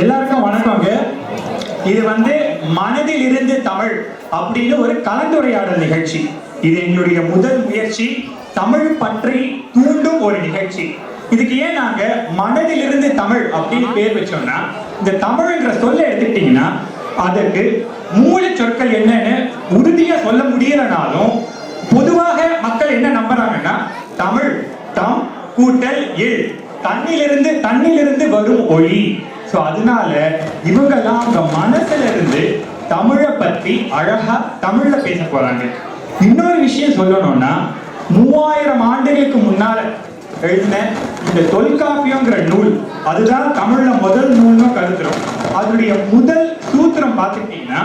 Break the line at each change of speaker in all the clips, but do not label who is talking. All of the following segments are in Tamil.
எல்லாருக்கும் வணக்கங்க. இது வந்து மனதில் இருந்து தமிழ் அப்படின்னு ஒரு கலந்துரையாடல் நிகழ்ச்சி. இது எங்களுடைய முதல் முயற்சி. தமிழ் பற்றி தூண்டும் ஒரு நிகழ்ச்சி. இதுக்கு ஏன் நாங்க மனதில் இருந்து தமிழ் அப்படின்னு பேர் வச்சோம்னா இந்த தமிழ்ன்ற சொல்ல எடுத்துக்கிட்டீங்கன்னா அதற்கு மூல சொற்கள் என்னன்னு உறுதியா சொல்ல முடியலனாலும் பொதுவாக மக்கள் என்ன நம்புறாங்கன்னா தமிழ் தம் கூட்டல் இல். தண்ணிலிருந்து தண்ணிலிருந்து வரும் ஒளி. ஸோ அதனால இவங்கெல்லாம் அவங்க மனசுல இருந்து தமிழை பற்றி அழகா தமிழ்ல பேச போறாங்க. இன்னொரு விஷயம் சொல்லணும்னா மூவாயிரம் ஆண்டுகளுக்கு முன்னால எழுதின இந்த தொல்காப்பியங்கிற நூல் அதுதான் தமிழ்ல முதல் நூல்னு கருத்துறோம் அதனுடைய முதல் சூத்திரம் பார்த்துக்கிட்டீங்கன்னா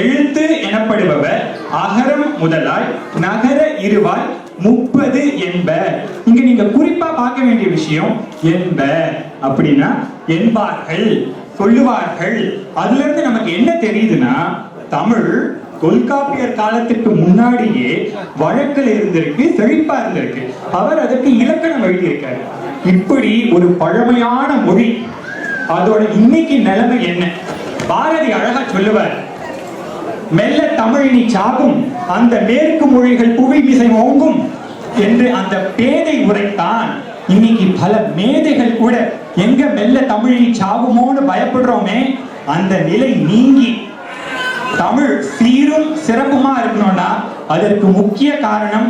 எழுத்து எனப்படுபவர் அகரம் முதலாய் நகர இருவாய் முப்பது என்ப. இங்க நீங்க குறிப்பா பார்க்க வேண்டிய விஷயம் என்ப. அப்படின்னா என்பார்கள் சொல்லுவார்கள். அதுல இருந்து நமக்கு என்ன தெரியுதுன்னா தமிழ் தொல்காப்பியர் காலத்துக்கு முன்னாடியே வழக்கில் இருந்திருக்கு செழிப்பா இருந்திருக்கு. அவர் அதற்கு இலக்கணம் எழுதியிருக்காரு. இப்படி ஒரு பழமையான மொழி. அதோட இன்னைக்கு நிலைமை என்ன? பாரதி அழகா சொல்லுவார் மெல்ல தமிழினி சாகும் அந்த மேற்கு மொழிகள் புவி மிசை ஓங்கும் என்று அந்த பேதை உரைத்தான். இன்னைக்கு பல மேதைகள் கூட எங்க மெல்ல தமிழினி சாகுமோன்னு பயப்படுறோமே அந்த நிலை நீங்கி. தமிழ் சீரும் சிறப்புமா இருக்கணும்னா அதற்கு முக்கிய காரணம்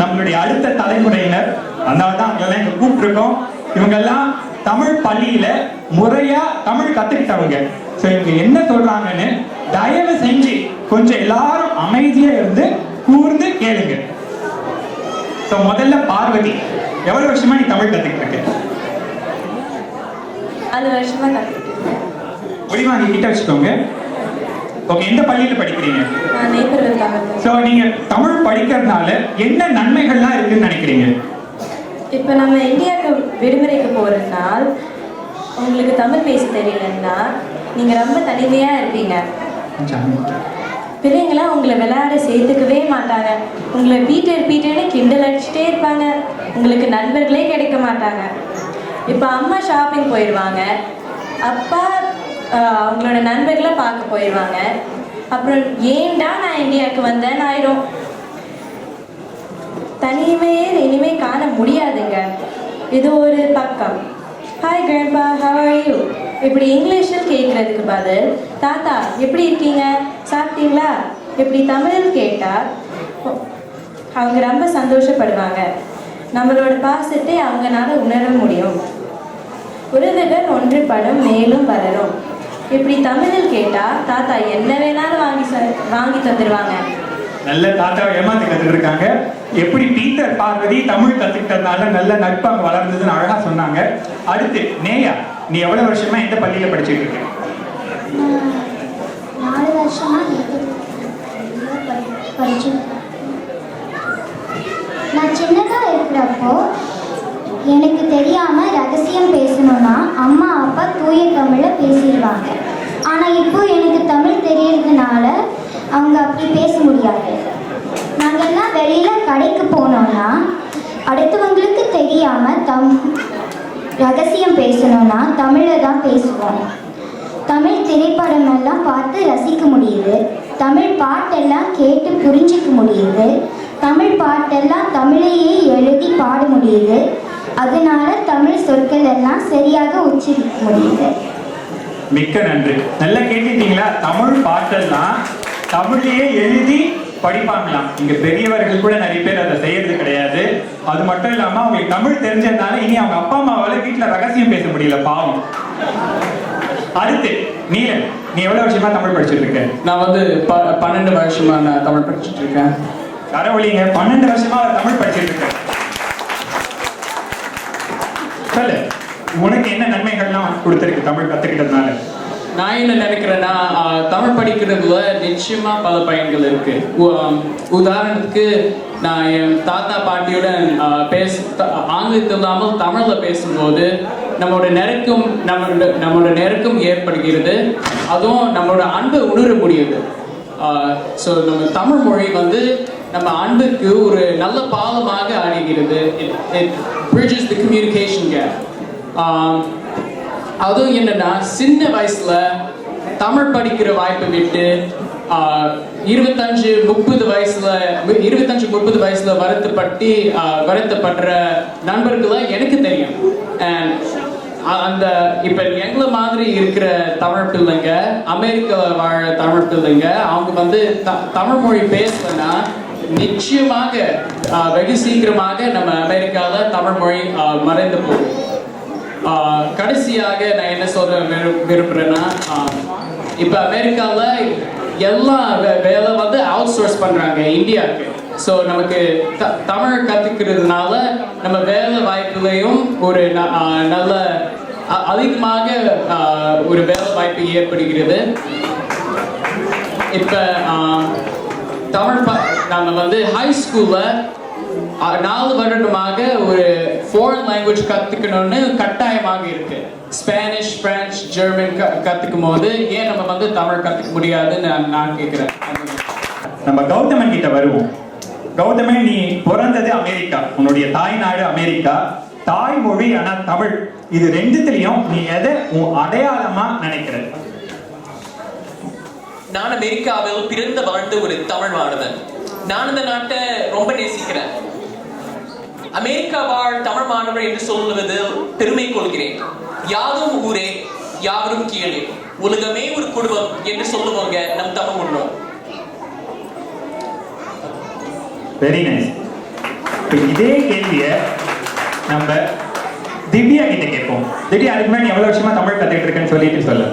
நம்மளுடைய அடுத்த தலைமுறையினர். அதனால தான் அவங்கெல்லாம் இங்க கூப்பிட்டுருக்கோம். இவங்கெல்லாம் தமிழ் பள்ளியில முறையா தமிழ் கத்துக்கிட்டவங்க. சோ இவங்க என்ன சொல்றாங்கன்னு தயவு செஞ்சு கொஞ்சம் எல்லாரும் அமைதியா இருந்து கூர்ந்து கேளுங்க. முதல்ல பார்வதி எவ்வளவு வருஷமா நீ தமிழ் கத்துக்கிட்டு
அது வருஷமா கற்றுக்கிட்டேன்
ஒளிவா நீ கிட்ட வச்சுக்கோங்க. ஓகே எந்த பள்ளியில படிக்கிறீங்க? சோ நீங்க தமிழ் படிக்கிறதுனால என்ன நன்மைகள்லாம் இருக்குன்னு நினைக்கிறீங்க?
இப்போ நம்ம இந்தியாவுக்கு விடுமுறைக்கு போகிறதுனால் உங்களுக்கு தமிழ் பேச தெரியலன்னா நீங்கள் ரொம்ப தனிமையாக இருப்பீங்க. பிள்ளைங்களாம் உங்களை விளையாட சேர்த்துக்கவே மாட்டாங்க. உங்களை பீட்டர் பீட்டர்னு கிண்டல் அடிச்சுட்டே இருப்பாங்க. உங்களுக்கு நண்பர்களே கிடைக்க மாட்டாங்க. இப்போ அம்மா ஷாப்பிங் போயிடுவாங்க அப்பா அவங்களோட நண்பர்களை பார்க்க போயிடுவாங்க அப்புறம் ஏன்டா நான் இந்தியாவுக்கு வந்தேன்னு ஆயிரும். தனிமையே இனிமே காண முடியாதுங்க. இது ஒரு பக்கம். Hi grandpa how are you இப்படி இங்கிலீஷில் கேட்குறதுக்கு பதில் தாத்தா எப்படி இருக்கீங்க? சாப்பிட்டீங்களா? இப்படி தமிழில் கேட்டால் அவங்க ரொம்ப சந்தோஷப்படுவாங்க. நம்மளோட பாசத்தை அவங்கனால உணர முடியும். உறவுகள் ஒன்றுபடும் மேலும் வளரும். இப்படி தமிழில் கேட்டால் தாத்தா என்ன வேணாலும் வாங்கி வாங்கி தந்துடுவாங்க
நல்ல தாத்தாவை ஏமாத்தி கத்துட்டு இருக்காங்க எப்படி பீட்டர் பார்வதி தமிழ் கத்துக்கிட்டதுனால நல்ல நட்பு வளர்ந்ததுன்னு அழகா சொன்னாங்க. அடுத்து நேயா நீ எவ்வளவு வருஷமா எந்த பள்ளியில படிச்சிட்டு இருக்க?
நாலு நான் சின்னதா இருக்கிறப்போ எனக்கு தெரியாம ரகசியம் பேசணும்னா அம்மா அப்பா தூய தமிழ்ல பேசிடுவாங்க. ஆனால் இப்போ எனக்கு தமிழ் தெரியறதுனால அவங்க அப்படி பேச முடியாது. நாங்கெல்லாம் வெளியில் கடைக்கு போனோம்னா அடுத்தவங்களுக்கு தெரியாமல் தம் ரகசியம் பேசணும்னா தமிழில் தான் பேசுவோம். தமிழ் திரைப்படம் எல்லாம் பார்த்து ரசிக்க முடியுது. தமிழ் பாட்டெல்லாம் கேட்டு புரிஞ்சிக்க முடியுது. தமிழ் பாட்டெல்லாம் தமிழையே எழுதி பாட முடியுது. அதனால தமிழ் சொற்கள் எல்லாம் சரியாக உச்சரிக்க முடியுது.
மிக்க நன்றி. நல்லா கேட்டுட்டீங்களா தமிழ் பாட்டெல்லாம் தமிழ்லயே எழுதி படிப்பாங்களாம். இங்க பெரியவர்கள் கூட நிறைய பேர் அதை செய்யறது கிடையாது. அது மட்டும் இல்லாம அவங்களுக்கு தமிழ் தெரிஞ்சதுனால இனி அவங்க அப்பா அம்மாவால வீட்டுல ரகசியம் பேச முடியல பாவம். அடுத்து நீலன் நீ எவ்வளவு வருஷமா தமிழ் படிச்சிட்டு இருக்க?
நான் வந்து பன்னெண்டு வருஷமா நான் தமிழ் படிச்சுட்டு இருக்கேன்.
கடவுளிங்க பன்னெண்டு வருஷமா தமிழ் படிச்சிட்டு இருக்க? சொல்லு உனக்கு என்ன நன்மைகள்லாம் கொடுத்திருக்கு தமிழ் கத்துக்கிட்டதுனால?
நான் என்ன நினைக்கிறேன்னா தமிழ் படிக்கிறதுல நிச்சயமா பல பயன்கள் இருக்கு. உ- உதாரணத்துக்கு நான் என் தாத்தா பாட்டியுடன் பேச த- ஆங்கிலத்தில் இல்லாமல் தமிழில் பேசும்போது நம்மளோட நெருக்கம் நம்மளோட நம்மளோட நெருக்கம் ஏற்படுகிறது. அதுவும் நம்மளோட அன்பை உணர முடியுது ஸோ நம்ம தமிழ் மொழி வந்து நம்ம அன்புக்கு ஒரு நல்ல பாலமாக அணுகிறது. It it bridges communication communication gap அதுவும் என்னன்னா சின்ன வயசுல தமிழ் படிக்கிற வாய்ப்பை விட்டு இருபத்தஞ்சு முப்பது வயசுல இருபத்தஞ்சு முப்பது வயசுல வருத்தப்பட்டு வருத்தப்படுற நண்பர்களை எனக்கு தெரியும். அந்த இப்ப எங்களை மாதிரி இருக்கிற தமிழ் பிள்ளைங்க அமெரிக்காவில் வாழ தமிழ் பிள்ளைங்க அவங்க வந்து த- தமிழ் மொழி பேசலன்னா நிச்சயமாக வெகு சீக்கிரமாக நம்ம அமெரிக்காவில் தமிழ் மொழி மறைந்து போகும். கடைசியாக நான் என்ன சொல்ல விரு- விரும்புறேன்னா இப்போ இப்ப அமெரிக்கால எல்லா வே- வேலை வந்து அவுட் சோர்ஸ் பண்றாங்க இந்தியாவுக்கு ஸோ நமக்கு த- தமிழ் கத்துக்கிறதுனால நம்ம வேலை வாய்ப்புலையும் ஒரு ந- நல்ல அ- அதிகமாக ஒரு வேலை வாய்ப்பு ஏற்படுகிறது. இப்போ தமிழ் நம்ம வந்து ஹை ஸ்கூலில் நாலு வருடமாக ஒரு ஃபாரின் லாங்குவேஜ் கத்துக்கணும்னு கட்டாயமாக இருக்கு. ஸ்பானிஷ் பிரெஞ்சு ஜெர்மன் க கத்துக்கும் போது ஏன் நம்ம வந்து தமிழ் கத்துக்க முடியாதுன்னு நான் நான் கேட்கிறேன்
நம்ம கௌதமன் கிட்ட வருவோம். கௌதமன் நீ பிறந்தது அமெரிக்கா. உன்னுடைய தாய்நாடு அமெரிக்கா. தாய்மொழி ஆனா தமிழ். இது ரெண்டுத்துலயும் நீ எதை உன் அடையாளமா நினைக்கிற?
நான் அமெரிக்காவில் பிறந்து வாழ்ந்த ஒரு தமிழ் மாணவன். நான் இந்த நாட்டை ரொம்ப நேசிக்கிறேன். அமெரிக்கா வாழ் தமிழ் மாணவர் என்று சொல்லுவதில் பெருமை கொள்கிறேன் யாதும் ஊரே யாவரும் கீழே. உலகமே ஒரு குடும்பம் என்று சொல்லுவாங்க நம் தமிழ் முன்னோர்.
வெரி நைஸ் இதே கேள்விய நம்ம திவ்யா கிட்ட கேட்போம். திவ்யா அதுக்கு முன்னாடி எவ்வளவு வருஷமா தமிழ் கத்துக்கிட்டு இருக்கேன்னு சொல்லிட்டு சொல்லு.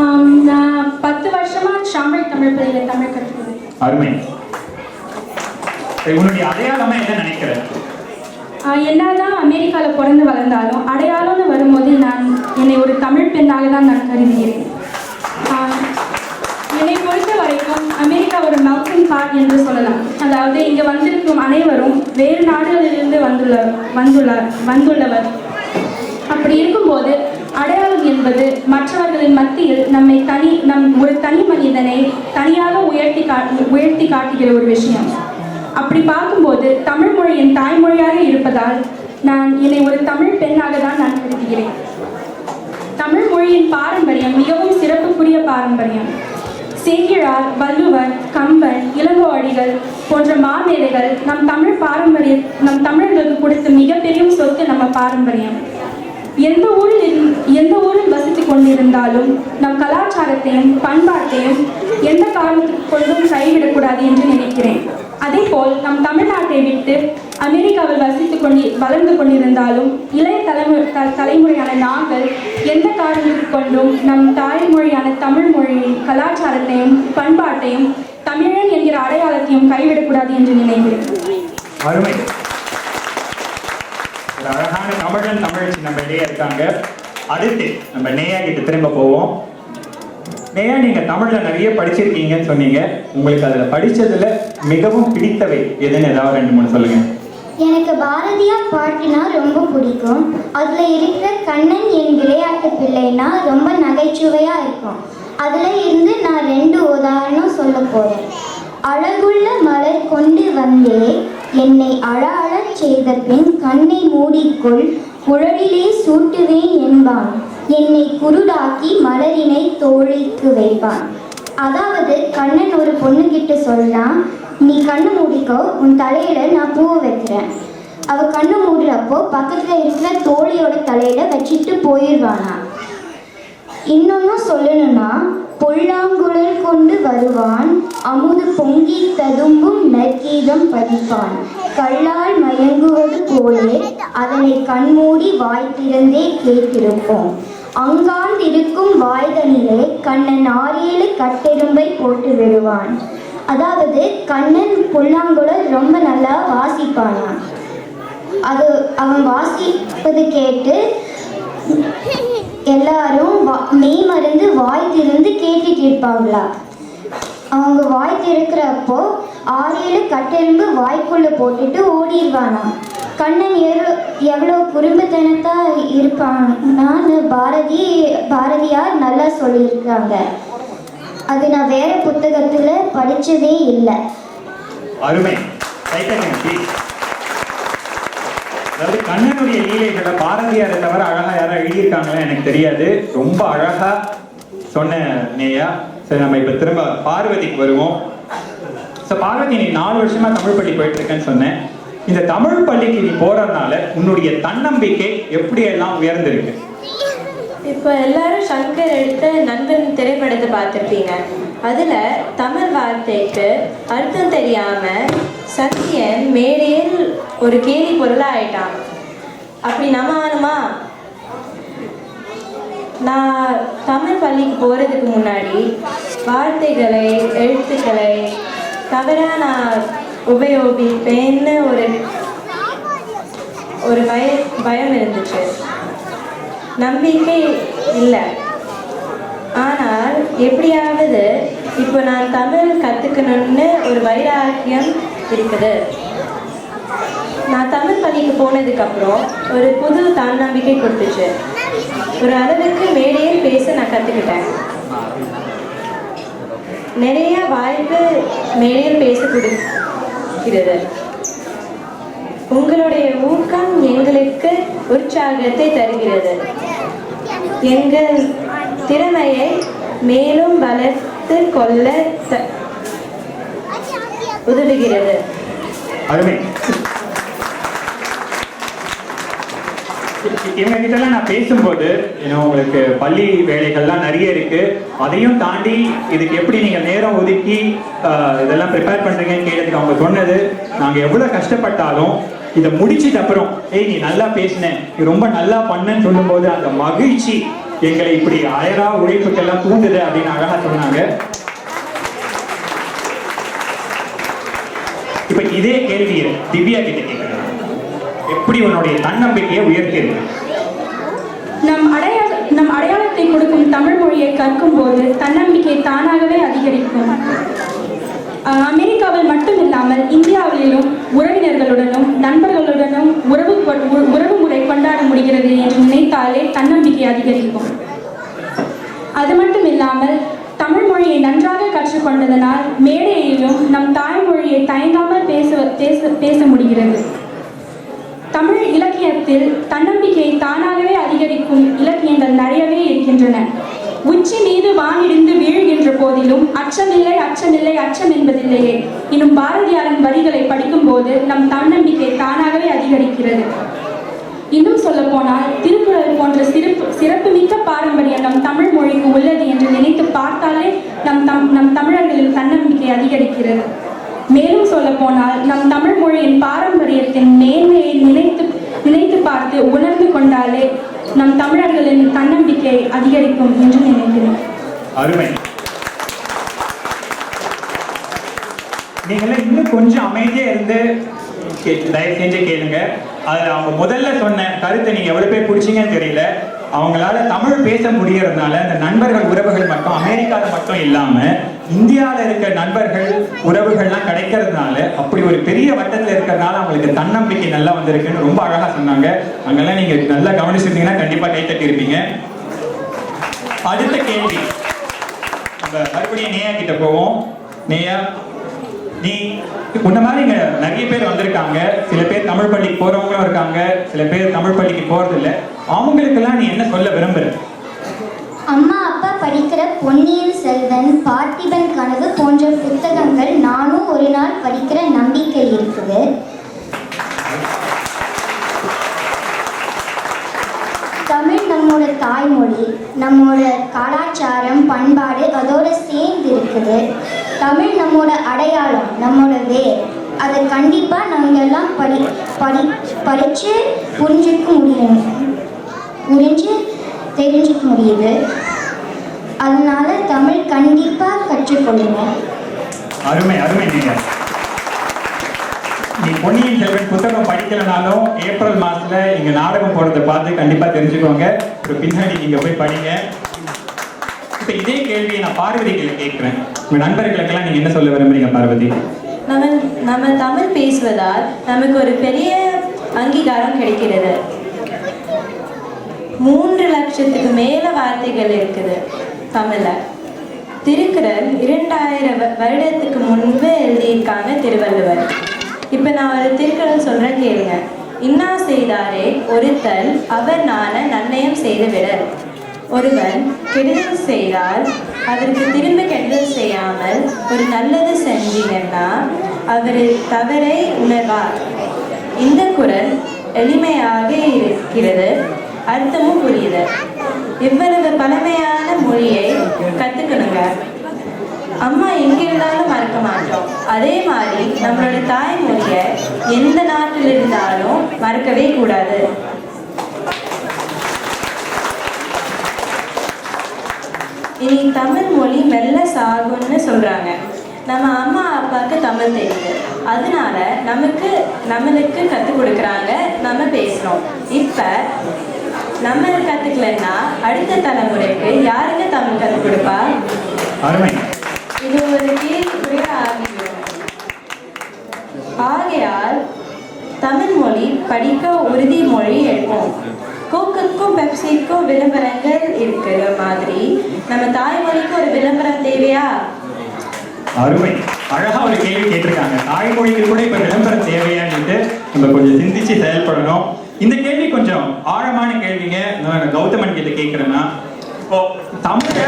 ஆம், நான் பத்து வருஷமா ஷாமில் தமிழ் பள்ளியில தமிழ் கற்றுக்கிறேன்
அருமை. உன்னுடைய அடையாளமா என்ன நினைக்கிற
என்னதான் அமெரிக்காவில் பிறந்து வளர்ந்தாலும் அடையாளம்னு வரும்போது நான் என்னை ஒரு தமிழ் பெண்ணாக தான் நான் கருதுகிறேன். என்னை பொறுத்த வரைக்கும் அமெரிக்கா ஒரு மவுண்டன் பார்க் என்று சொல்லலாம். அதாவது இங்கே வந்திருக்கும் அனைவரும் வேறு நாடுகளிலிருந்து வந்துள்ள வந்துள்ளார் வந்துள்ளவர். அப்படி இருக்கும்போது அடையாளம் என்பது மற்றவர்களின் மத்தியில் நம்மை தனி நம் ஒரு தனி மனிதனை தனியாக உயர்த்தி காட்டி உயர்த்தி காட்டுகிற ஒரு விஷயம். அப்படி பார்க்கும்போது தமிழ் மொழி என் தாய்மொழியாக இருப்பதால் நான் என்னை ஒரு தமிழ் பெண்ணாக தான் நான் கருதுகிறேன். தமிழ் மொழியின் பாரம்பரியம் மிகவும் சிறப்புக்குரிய பாரம்பரியம். சேக்கிழார் வள்ளுவர் கம்பன் இளங்கோவடிகள் போன்ற மாமேதைகள் நம் தமிழ் பாரம்பரிய நம் தமிழர்களுக்கு கொடுத்த மிகப்பெரிய சொத்து நம்ம பாரம்பரியம். எந்த ஊரில் இரு- எந்த ஊரில் வசித்துக் கொண்டிருந்தாலும் நம் கலாச்சாரத்தையும் பண்பாட்டையும் எந்த காரணத்துக்கு கொண்டும் கைவிடக்கூடாது என்று நினைக்கிறேன். அதேபோல் நம் தமிழ்நாட்டை விட்டு அமெரிக்காவில் வசித்துக் கொண்டு வளர்ந்து கொண்டிருந்தாலும் இளைய தலைமு த- தலைமுறையான நாங்கள் எந்த காரணத்தை கொண்டும் நம் தாய்மொழியான தமிழ் மொழியின் கலாச்சாரத்தையும் பண்பாட்டையும் தமிழன் என்கிற அடையாளத்தையும் கைவிடக்கூடாது என்று நினைக்கிறேன்.
அருமை. அழகான தமிழன் தமிழ் நம்ம இடையே இருக்காங்க. அடுத்து நம்ம நேயா கிட்ட திரும்ப போவோம். ஏன் நீங்க தமிழ்ல நிறைய படிச்சிருக்கீங்கன்னு சொன்னீங்க? உங்களுக்கு அதுல படிச்சதுல மிகவும் பிடித்தவை எதுன்னு ஏதாவது ரெண்டு மூணு சொல்லுங்க.
எனக்கு பாரதியார் பாட்டுனா ரொம்ப பிடிக்கும். அதில் இருக்கிற கண்ணன் என் விளையாட்டு பிள்ளைனா ரொம்ப நகைச்சுவையாக இருக்கும். அதில் இருந்து நான் ரெண்டு உதாரணம் சொல்ல போகிறேன் அழகுள்ள மலர் கொண்டு வந்தே என்னை அழ அழச் செய்த பின் கண்ணை மூடிக்கொள் குழலிலே சூட்டுவேன் என்பான். என்னை குருடாக்கி மலரினை தோழிக்கு வைப்பான். அதாவது கண்ணன் ஒரு பொண்ணுக்கிட்ட சொல்றான் நீ கண்ணு மூடிக்கோ உன் தலையில நான் பூவை வைக்கிறேன். அவ கண்ணு மூடுறப்போ பக்கத்துல இருக்கிற தோழியோட தலையில வச்சுட்டு போயிடுவானா. இன்னொன்னும் சொல்லணும்னா பொல்லாங்குழல் கொண்டு வருவான் அமுது பொங்கி ததும்பும் நற்கீதம் பதிப்பான். கல்லால் மயங்குவது போலே அதனை கண்மூடி வாய் திறந்தே கேட்டிருப்போம். அங்காந்திருக்கும் வாய்தனிலே கண்ணன் ஆறேழு கட்டெரும்பை போட்டு விடுவான். அதாவது கண்ணன் புல்லாங்குழல் ரொம்ப நல்லா வாசிப்பானான் அது அவன் வாசிப்பது கேட்டு எல்லாரும் வா- மெய் மறந்து வாய் திறந்து கேட்டுட்டு இருப்பாங்களா? அவங்க வாய் திறக்கிறப்போ ஆறேழு கட்டெலும்பு வாய்க்குள்ள போட்டுட்டு ஓடிடுவானாம். கண்ணன் எவ்வளோ எவ்வளோ குறும்புத்தனத்தாக இருப்பான்னான்னு பாரதி பாரதியார் நல்லா சொல்லியிருக்காங்க. அது நான் வேற புத்தகத்தில் படித்ததே இல்லை.
அருமை. அதாவது கண்ணனுடைய லீலைகளை பாரதியாரை தவிர அழகா யாரும் எழுதியிருக்காங்களா எனக்கு தெரியாது. ரொம்ப அழகா சொன்ன நேயா. சரி நம்ம இப்ப திரும்ப பார்வதிக்கு வருவோம். ஸோ பார்வதி நீ நாலு வருஷமா தமிழ் பள்ளி போயிட்டு இருக்கேன்னு சொன்னேன். இந்த தமிழ் பள்ளிக்கு நீ போறதுனால உன்னுடைய தன்னம்பிக்கை எப்படி எல்லாம் உயர்ந்திருக்கு?
இப்போ எல்லாரும் சங்கர் எடுத்த நண்பன் திரைப்படத்தை பார்த்துருப்பீங்க. அதுல தமிழ் வார்த்தைக்கு அர்த்தம் தெரியாம சத்யன் மேடையில் ஒரு கேலி பொருளா ஆயிட்டான் அப்படி நம்ம ஆனுமா நான் தமிழ் பள்ளிக்கு போறதுக்கு முன்னாடி வார்த்தைகளை எழுத்துக்களை தவறா நான் உபயோகிப்பேன்னு ஒரு ஒரு பய பயம் இருந்துச்சு? நம்பிக்கை இல்லை. ஆனால் எப்படியாவது இப்போ நான் தமிழ் கற்றுக்கணும்னு ஒரு வைராக்கியம் இருக்குது. நான் தமிழ் பள்ளிக்கு போனதுக்கப்புறம் ஒரு புது தன்னம்பிக்கை கொடுத்துச்சு. ஒரு அளவுக்கு மேலேயே பேச நான் கற்றுக்கிட்டேன் நிறைய வாய்ப்பு மேடையில் பேச கொடு இருக்கிறது உங்களுடைய ஊக்கம் எங்களுக்கு உற்சாகத்தை தருகிறது. எங்கள் திறமையை மேலும் வளர்த்து கொள்ள உதவுகிறது.
அருமை. இவங்க நான் பேசும்போது ஏன்னா உங்களுக்கு பள்ளி வேலைகள்லாம் நிறைய இருக்கு. அதையும் தாண்டி இதுக்கு எப்படி நீங்க நேரம் ஒதுக்கி இதெல்லாம் ப்ரிப்பேர் பண்றீங்கன்னு கேட்டதுக்கு அவங்க சொன்னது நாங்க எவ்வளவு கஷ்டப்பட்டாலும் இதை முடிச்சிட்டு அப்புறம் ஏய் நீ நல்லா பேசினேன் நீ ரொம்ப நல்லா பண்ணன்னு சொல்லும்போது அந்த மகிழ்ச்சி எங்களை இப்படி அயரா உழைப்புக்கெல்லாம் தூண்டுது அப்படின்னு அழகா சொன்னாங்க. இப்ப இதே கேள்வி திவ்யா கிட்ட எப்படி உன்னுடைய தன்னம்பிக்கையை உயர்த்தியிருக்கு
நம் அடையாள நம் அடையாளத்தை கொடுக்கும் தமிழ் மொழியை கற்கும் போது தன்னம்பிக்கை தானாகவே அதிகரிக்கும். அமெரிக்காவில் மட்டும் இல்லாமல் இந்தியாவிலும் உறவினர்களுடனும் நண்பர்களுடனும் உறவு கொ- உறவு முறை கொண்டாட முடிகிறது என்று நினைத்தாலே தன்னம்பிக்கை அதிகரிக்கும். அது மட்டும் இல்லாமல் தமிழ் மொழியை நன்றாக கற்றுக்கொண்டதனால் மேடையிலும் நம் தாய்மொழியை தயங்காமல் பேச பேச பேச முடிகிறது. தமிழ் இலக்கியத்தில் தன்னம்பிக்கை தானாகவே அதிகரிக்கும் இலக்கியங்கள் நிறையவே இருக்கின்றன. உச்சி மீது வானிடிந்து வீழ்கின்ற போதிலும் அச்சமில்லை அச்சமில்லை அச்சம் என்பதில்லையே. இன்னும் பாரதியாரின் வரிகளை படிக்கும்போது நம் தன்னம்பிக்கை தானாகவே அதிகரிக்கிறது. இன்னும் சொல்ல போனால் திருக்குறள் போன்ற சிறப்பு சிறப்புமிக்க பாரம்பரியம் நம் தமிழ் மொழிக்கு உள்ளது என்று நினைத்து பார்த்தாலே நம் தம் நம் தமிழர்களின் தன்னம்பிக்கை அதிகரிக்கிறது. மேலும் சொல்ல போனால் நம் தமிழ் மொழியின் பாரம்பரியத்தின் மேன்மையை நினைத்து நினைத்து பார்த்து உணர்ந்து கொண்டாலே நம் தமிழர்களின் தன்னம்பிக்கை அதிகரிக்கும் என்று நினைக்கிறேன்.
அருமை. நீங்களாம் இன்னும் கொஞ்சம் அமைதியா இருந்து கே- தயவு செஞ்சு கேளுங்க. அதுல அவங்க முதல்ல சொன்ன கருத்தை நீங்க எவ்வளவு பேர் பிடிச்சிங்கன்னு தெரியல. அவங்களால தமிழ் பேச முடியறதுனால அந்த நண்பர்கள் உறவுகள் மட்டும் அமெரிக்காவில் மட்டும் இல்லாம இந்தியாவில் இருக்க நண்பர்கள் உறவுகள்லாம் கிடைக்கிறதுனால அப்படி ஒரு பெரிய வட்டத்தில் இருக்கிறதுனால அவங்களுக்கு தன்னம்பிக்கை நல்லா வந்திருக்குன்னு ரொம்ப அழகாக சொன்னாங்க. அங்கெல்லாம் நீங்க நல்லா கவனிச்சிருந்தீங்கன்னா கண்டிப்பா கை தட்டி இருப்பீங்க அடுத்த கேள்வி. நம்ம மறுபடியும் நேயா கிட்ட போவோம். நேயா நீ உன்ன மாதிரி இங்க நிறைய பேர் வந்திருக்காங்க. சில பேர் தமிழ் பள்ளிக்கு போறவங்களும் இருக்காங்க. சில பேர் தமிழ் பள்ளிக்கு போறது இல்ல அவங்களுக்கெல்லாம் நீ என்ன சொல்ல விரும்புற?
அம்மா படிக்கிற பொன்னியின் செல்வன் பார்த்திபன் கனவு போன்ற புத்தகங்கள் நானும் ஒரு நாள் படிக்கிற நம்பிக்கை இருக்குது. தமிழ் நம்மோட தாய்மொழி நம்மோட கலாச்சாரம் பண்பாடு அதோட சேர்ந்து இருக்குது தமிழ் நம்மோட அடையாளம் நம்மோட வேர். அதை கண்டிப்பாக நாங்கள் எல்லாம் படி படி படித்து புரிஞ்சுக்க முடியும். புரிஞ்சு தெரிஞ்சுக்க முடியுது. அதனால தமிழ் கண்டிப்பாக கற்றுக்கொள்ளுங்க
அருமை அருமை நீங்க நீ பொன்னியின் செல்வன் புத்தகம் படிக்கலனாலும் ஏப்ரல் மாசத்துல இங்க நாடகம் போறதை பார்த்து கண்டிப்பா தெரிஞ்சுக்கோங்க. ஒரு பின்னாடி நீங்க போய் படிங்க. இப்ப இதே கேள்வியை நான் பார்வதி கிட்ட கேட்கிறேன். உங்க நண்பர்களுக்கெல்லாம் நீங்க என்ன சொல்ல விரும்புறீங்க பார்வதி?
நம்ம நம்ம தமிழ் பேசுவதால் நமக்கு ஒரு பெரிய அங்கீகாரம் கிடைக்கிறது. மூன்று லட்சத்துக்கு மேல வார்த்தைகள் இருக்குது. தமிழ திருக்குறள் இரண்டாயிரம் வருடத்துக்கு முன்பு எழுதியிருக்காங்க திருவள்ளுவர். இப்போ நான் ஒரு திருக்குறள் சொல்றேன் கேளுங்க. இன்னா செய்தாரே ஒருத்தல் அவர் நான நன்னயம் செய்து விடல் ஒருவன் கெடுதல் செய்தால் அதற்கு திரும்ப கெடுதல் செய்யாமல் ஒரு நல்லது செஞ்சீங்கன்னா அவர் தவறை உணர்வார். இந்த குரல் எளிமையாக இருக்கிறது. அர்த்தமும் புரியுது. இவ்வளவு பழமையான மொழியை கத்துக்கணுங்க. அம்மா எங்க இருந்தாலும் மறக்க மாட்டோம். அதே மாதிரி நம்மளோட தாய்மொழியை எந்த நாட்டில் இருந்தாலும் மறக்கவே கூடாது. இனி தமிழ் மொழி மெல்ல சாகும்னு சொல்றாங்க. நம்ம அம்மா அப்பாவுக்கு தமிழ் தெரியுது. அதனால நமக்கு நம்மளுக்கு கற்றுக் கொடுக்குறாங்க. நம்ம பேசுகிறோம் இப்போ நம்ம கற்றுக்கலன்னா அடுத்த தலைமுறைக்கு யாருங்க தமிழ் கற்றுக் கொடுப்பா?
அருமை.
இது ஒரு கேள்விக்குறியா ஆகிவிடும். ஆகையால் தமிழ் மொழி படிக்க உறுதி மொழி எடுப்போம். கோக்குக்கும் பெப்சிக்கும் விளம்பரங்கள் இருக்கிற மாதிரி நம்ம தாய்மொழிக்கு ஒரு விளம்பரம் தேவையா?
அருமை. அழகா ஒரு கேள்வி கேட்டிருக்காங்க. தாய்மொழிக்கு கூட இப்ப விளம்பரம் தேவையான்னு நம்ம கொஞ்சம் சிந்திச்சு செயல்படணும். இந்த கேள்வி கொஞ்சம் ஆழமான கேள்விங்க. நான் கௌதமன் கிட்ட கேட்கிறேன்னா இப்போ தமிழ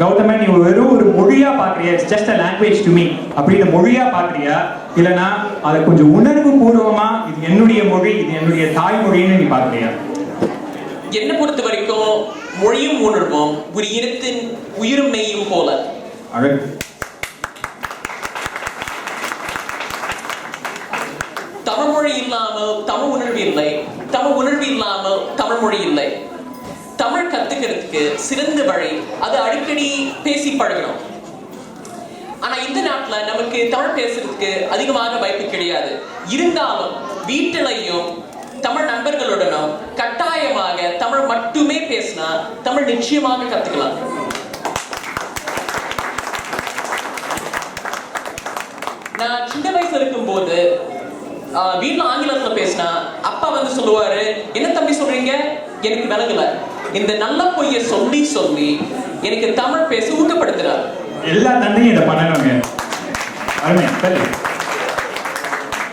கௌதமன் நீ வெறும் ஒரு மொழியா பாக்குறியா? It's just a language to me அப்படின்னு மொழியா பாக்குறியா? இல்லனா அதை கொஞ்சம் உணர்வு பூர்வமா இது என்னுடைய மொழி இது என்னுடைய தாய்மொழின்னு நீ பாக்குறியா?
என்னை பொறுத்த வரைக்கும் மொழியும் உணர்வும் ஒரு இனத்தின் உயிரும் மெய்யும் போல.
அழகு.
தமிழ் மொழி இல்லாமல் தமிழ் உணர்வு இல்லை. தமிழ் உணர்வு இல்லாமல் தமிழ் மொழி இல்லை. தமிழ் கத்துக்கிறதுக்கு சிறந்த வழி அது அடிக்கடி பேசி பழகணும். ஆனா இந்த நாட்டுல நமக்கு தமிழ் பேசுறதுக்கு அதிகமாக வாய்ப்பு கிடையாது. இருந்தாலும் வீட்டிலையும் தமிழ் நண்பர்களுடனும் கட்டாயமாக தமிழ் மட்டுமே பேசினா தமிழ் நிச்சயமாக கத்துக்கலாம். நான் சின்ன வயசு இருக்கும்போது போது வீட்ல ஆங்கிலத்துல பேசினா அப்பா வந்து சொல்லுவாரு என்ன தம்பி சொல்றீங்க? எனக்கு விளங்கல. இந்த நல்ல பொய்ய சொல்லி சொல்லி எனக்கு தமிழ் பேச ஊக்கப்படுத்துறாரு.
எல்லா தந்தையும் இதை பண்ணணுங்க.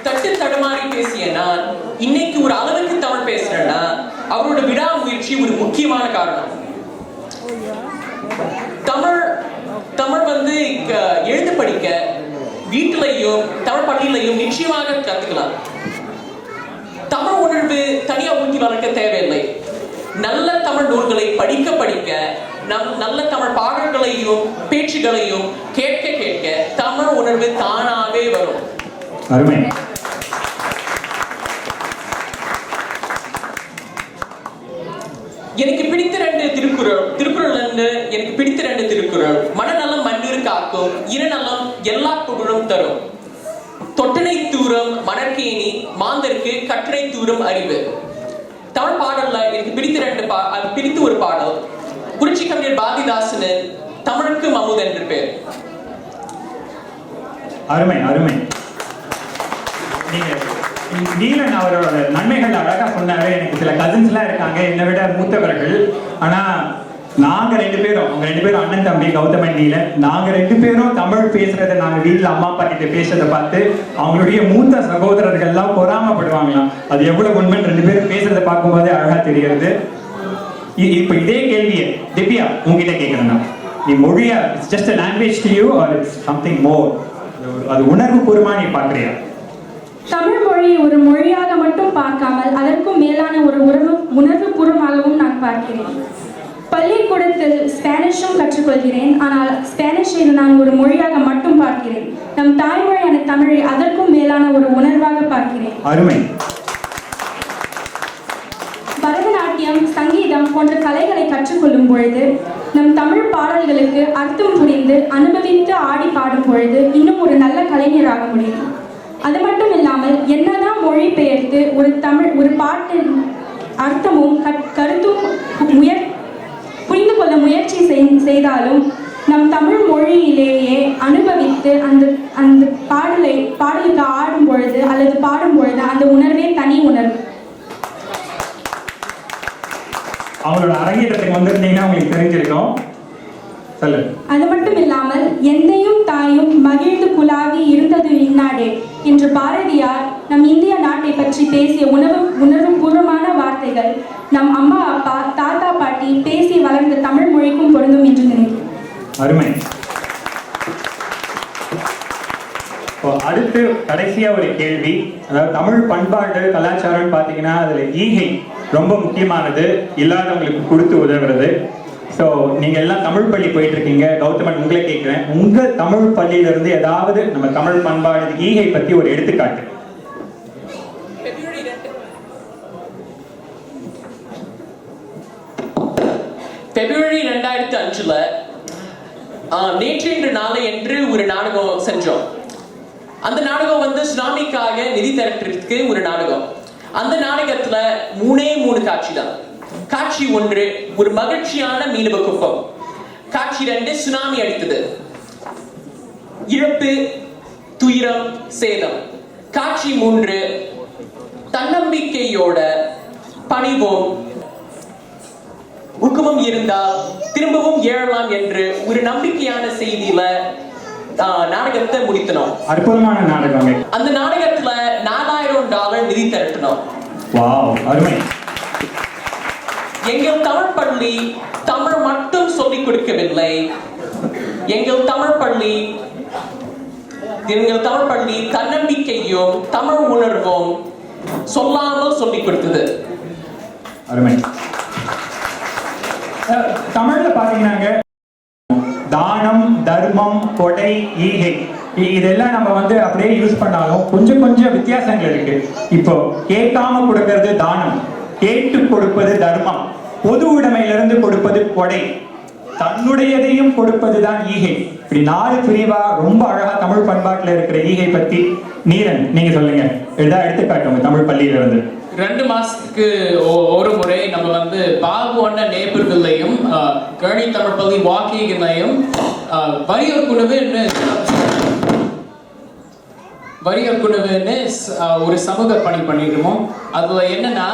தட்டு தடுமாறி பேசிய நான் இன்னைக்கு ஒரு அளவுக்கு தமிழ் பேசுறேன்னா அவரோட விடாமுயற்சி ஒரு முக்கியமான காரணம். தமிழ் தமிழ் வந்து எழுத படிக்க வீட்டிலையும் தமிழ் பள்ளியிலையும் நிச்சயமாக கத்துக்கலாம் தமிழ் உணர்வு தனியா ஊட்டி வளர்க்க தேவையில்லை. நல்ல தமிழ் நூல்களை படிக்க படிக்க நம் நல்ல தமிழ் பாடல்களையும் பேச்சுகளையும் கேட்க கேட்க தமிழ் உணர்வு தானாவே வரும்.
அருமை.
எனக்கு பிடித்த ரெண்டு திருக்குறள் திருக்குறள் எனக்கு பிடித்த ரெண்டு திருக்குறள். மனநலம் காக்கும் இருநலம் எல்லா புகழும் தரும். தொட்டனை தூரம் மணற்கேணி மாந்தருக்கு கட்டளை தூரம் அறிவு. தமிழ் பாடல்ல எனக்கு பிடித்த ரெண்டு பா பிடித்த ஒரு பாடல். புரட்சி கவிஞர் பாரதிதாசனின் தமிழுக்கு மமுது என்று பேர்.
அருமை அருமை. நீலன் அவரோட நன்மைகள் அழகா சொன்னாரு. எனக்கு சில கசின்ஸ் எல்லாம் இருக்காங்க. என்னை விட மூத்தவர்கள். ஆனா நாங்க ரெண்டு பேரும் அவங்க ரெண்டு பேரும் அண்ணன் தம்பி கௌதமன் நாங்க ரெண்டு பேரும் தமிழ் பேசுறதை நாங்க வீட்டுல அம்மா அப்பா கிட்ட பேசுறதை பார்த்து அவங்களுடைய மூத்த சகோதரர்கள் எல்லாம் பொறாமப்படுவாங்களாம். அது எவ்வளவு உண்மைன்னு ரெண்டு பேரும் பேசுறதை பார்க்கும்போது அழகா தெரிகிறது. இ- இப்ப இதே கேள்வியை திவ்யா உங்ககிட்ட கேட்கிறேன் நீ மொழியா it's just language to you or it's something more அது உணர்வு பூர்வமா நீ பாக்குறியா
தமிழ் மொழியை ஒரு மொழியாக மட்டும் பார்க்காமல் அதற்கும் மேலான ஒரு உறவு பூர்வமாகவும் நான் பார்க்கிறேன். பள்ளிக்கூடத்தில் ஸ்பானிஷும் கற்றுக்கொள்கிறேன். ஆனால் ஸ்பானிஷை நான் ஒரு மொழியாக மட்டும் பார்க்கிறேன். நம் தாய்மொழியான தமிழை அதற்கும் மேலான ஒரு உணர்வாக பார்க்கிறேன்.
அருமை.
பரதநாட்டியம் சங்கீதம் போன்ற கலைகளை கற்றுக்கொள்ளும் பொழுது நம் தமிழ் பாடல்களுக்கு அர்த்தம் புரிந்து அனுபவித்து ஆடி பாடும் பொழுது இன்னும் ஒரு நல்ல கலைஞராக முடியும். அது மட்டும் இல்லாமல் என்னதான் மொழி பெயர்த்து ஒரு தமிழ் ஒரு பாட்டின் அர்த்தமும் கருத்தும் முயற் புரிந்து கொள்ள முயற்சி செய்- செய்தாலும் நம் தமிழ் மொழியிலேயே அனுபவித்து அந்த அந்த பாடலை பாடலுக்கு ஆடும் பொழுது அல்லது பாடும் பொழுது அந்த உணர்வே தனி உணர்வு.
அவங்களோட அரங்கேற்றத்துக்கு வந்திருந்தீங்கன்னா உங்களுக்கு தெரிஞ்சிருக்கும்.
அது மட்டும் இல்லாமல் எந்தையும் தாயும் மகிழ்ந்து குலாவி இருந்தது இந்நாடே என்று பாரதியார் நம் இந்திய நாட்டை பற்றி பேசிய உணவு உணர்வுபூர்வமான வார்த்தைகள். நம் அம்மா அப்பா தாத்தா பாட்டி பேசி வளர்ந்த தமிழ் மொழிக்கும் பொருந்தும் என்று நினைக்கிறேன்.
அருமை. இப்போ அடுத்து கடைசியா ஒரு கேள்வி. அதாவது தமிழ் பண்பாடு கலாச்சாரம்னு பார்த்தீங்கன்னா அதுல ஈகை ரொம்ப முக்கியமானது இல்லாதவங்களுக்கு கொடுத்து உதவுறது. ஸோ நீங்கள் எல்லாம் தமிழ் பள்ளி போயிட்டு இருக்கீங்க கௌதமன் உங்களை கேட்குறேன். உங்கள் தமிழ் பள்ளியிலிருந்து ஏதாவது நம்ம தமிழ் பண்பாடு ஈகை பற்றி ஒரு எடுத்துக்காட்டு.
பிப்ரவரி ரெண்டாயிரத்தி அஞ்சுல நேற்று இன்று நாளை என்று ஒரு நாடகம் செஞ்சோம் அந்த நாடகம் வந்து சுனாமிக்காக நிதி திரட்டுறதுக்கு ஒரு நாடகம். அந்த நாடகத்துல மூணே மூணு காட்சி தான் காட்சி ஒன்று ஒரு மகிழ்ச்சியான மீனவ குப்பம் காட்சி ரெண்டு சுனாமி அடித்தது. இழப்பு துயரம் சேதம். காட்சி மூன்று தன்னம்பிக்கையோட பணிவோம் ஊக்கமும் இருந்தால் திரும்பவும் எழலாம் என்று ஒரு நம்பிக்கையான செய்தியில நாடகத்தை முடித்தனோம்.
அற்புதமான நாடகங்க
அந்த நாடகத்துல நாலாயிரம் டாலர் நிதி
அருமை.
எங்கள் தமிழ் பள்ளி தமிழ் மட்டும் சொல்லிக் கொடுக்கவில்லை. எங்கள் தமிழ் பள்ளி எங்கள் தமிழ் பள்ளி தன்னம்பிக்கையும் தமிழ் உணர்வும் சொல்லாமல் சொல்லிக் கொடுத்தது.
அருமை. தமிழ்ல பாத்தீங்கன்னாங்க தானம் தர்மம் கொடை ஈகை. இதெல்லாம் நம்ம வந்து அப்படியே யூஸ் பண்ணாலும் கொஞ்சம் கொஞ்சம் வித்தியாசங்கள் இருக்கு. இப்போ கேட்காம கொடுக்கறது தானம். கேட்டு கொடுப்பது தர்மம். பொது உடைமையிலிருந்து கொடுப்பது கொடை. தன்னுடையதையும் கொடுப்பதுதான் ஈகை. இப்படி நாலு பிரிவா ரொம்ப அழகா தமிழ் பண்பாட்டுல இருக்கிற ஈகை பத்தி நீரன் நீங்க சொல்லுங்க. இதான் எடுத்துக்காட்டு உங்க தமிழ் பள்ளியில இருந்து
ரெண்டு மாசத்துக்கு ஒரு முறை நம்ம வந்து பாபு அண்ணன் நேபர்வில்லையும் தமிழ் பள்ளி வாக்கியங்களையும் வரியர் குழுவுன்னு வரியர் குழுவுன்னு ஒரு சமூக பணி பண்ணிருக்கோம் அதுல என்னன்னா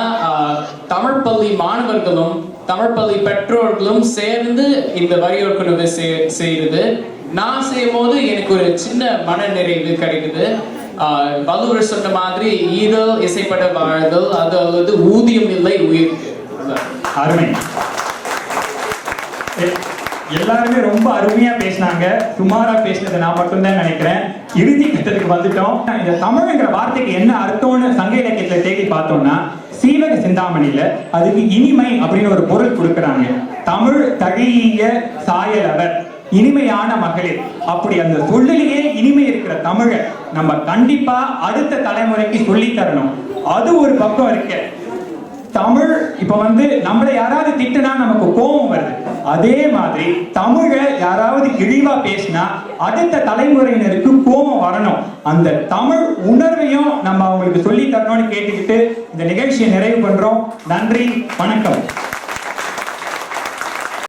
தமிழ் பள்ளி மாணவர்களும் தமிழ் பள்ளி பெற்றோர்களும் சேர்ந்து இந்த வரியோர் குழுவை செய்யுது. நான் செய்யும் போது எனக்கு ஒரு சின்ன மன நிறைவு கிடைக்குது. வள்ளுவர் சொன்ன மாதிரி ஈரல் இசைப்பட வாழ்தல் அது அல்லது ஊதியம் இல்லை உயிர்.
அருமை. எல்லாருமே ரொம்ப அருமையா பேசினாங்க. சுமாரா பேசினதை நான் மட்டும்தான் நினைக்கிறேன். இறுதி கட்டத்துக்கு வந்துட்டோம். இந்த தமிழ்ங்கிற வார்த்தைக்கு என்ன அர்த்தம்னு சங்க இலக்கியத்துல தேடி பார்த்தோம்னா சீவக சிந்தாமணியில அதுக்கு இனிமை அப்படின்னு ஒரு பொருள் கொடுக்குறாங்க. தமிழ் தழிய சாயலவர் இனிமையான மகளிர். அப்படி அந்த சொல்லிலேயே இனிமை இருக்கிற தமிழை நம்ம கண்டிப்பா அடுத்த தலைமுறைக்கு சொல்லி தரணும். அது ஒரு பக்கம் இருக்கு. தமிழ் இப்ப வந்து நம்மள யாராவது திட்டுனா நமக்கு கோபம் வருது. அதே மாதிரி தமிழை யாராவது இழிவா பேசினா அடுத்த தலைமுறையினருக்கு கோபம் வரணும். அந்த தமிழ் உணர்வையும் நம்ம அவங்களுக்கு சொல்லி தரணும்னு கேட்டுக்கிட்டு இந்த நிகழ்ச்சியை நிறைவு பண்றோம். நன்றி வணக்கம்.